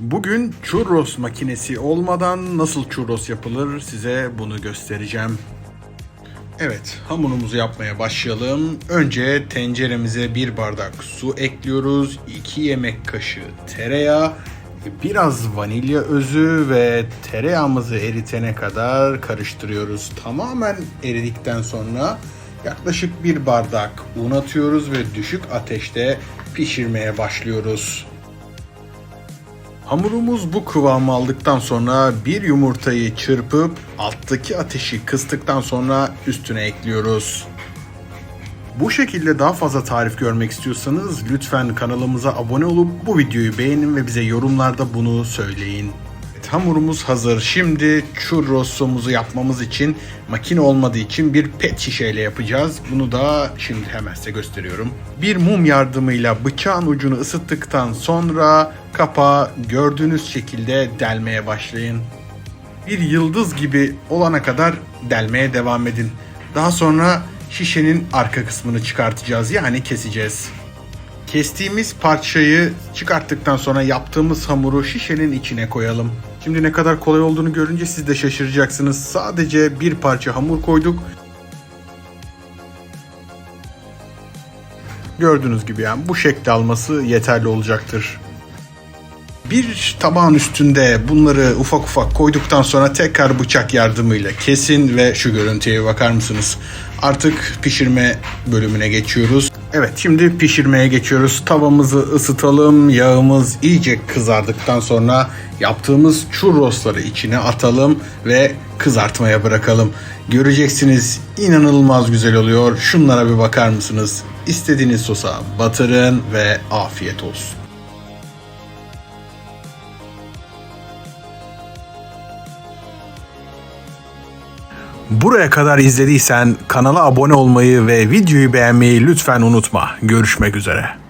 Bugün churros makinesi olmadan nasıl churros yapılır size bunu göstereceğim. Evet, hamurumuzu yapmaya başlayalım. Önce tenceremize bir bardak su ekliyoruz. 2 yemek kaşığı tereyağı, biraz vanilya özü ve tereyağımızı eritene kadar karıştırıyoruz. Tamamen eridikten sonra yaklaşık bir bardak un atıyoruz ve düşük ateşte pişirmeye başlıyoruz. Hamurumuz bu kıvamı aldıktan sonra bir yumurtayı çırpıp alttaki ateşi kıstıktan sonra üstüne ekliyoruz. Bu şekilde daha fazla tarif görmek istiyorsanız lütfen kanalımıza abone olup bu videoyu beğenin ve bize yorumlarda bunu söyleyin. Evet, hamurumuz hazır. Şimdi churros'umuzu yapmamız için makine olmadığı için bir pet şişeyle yapacağız. Bunu da şimdi hemen size gösteriyorum. Bir mum yardımıyla bıçağın ucunu ısıttıktan sonra kapağı gördüğünüz şekilde delmeye başlayın. Bir yıldız gibi olana kadar delmeye devam edin. Daha sonra şişenin arka kısmını çıkartacağız yani keseceğiz. Kestiğimiz parçayı çıkarttıktan sonra yaptığımız hamuru şişenin içine koyalım. Şimdi ne kadar kolay olduğunu görünce siz de şaşıracaksınız. Sadece bir parça hamur koyduk. Gördüğünüz gibi yani bu şekli alması yeterli olacaktır. Bir tabağın üstünde bunları ufak ufak koyduktan sonra tekrar bıçak yardımıyla kesin ve şu görüntüye bakar mısınız? Artık pişirme bölümüne geçiyoruz. Evet şimdi pişirmeye geçiyoruz. Tavamızı ısıtalım. Yağımız iyice kızardıktan sonra yaptığımız churrosları içine atalım ve kızartmaya bırakalım. Göreceksiniz inanılmaz güzel oluyor. Şunlara bir bakar mısınız? İstediğiniz sosa batırın ve afiyet olsun. Buraya kadar izlediysen kanala abone olmayı ve videoyu beğenmeyi lütfen unutma. Görüşmek üzere.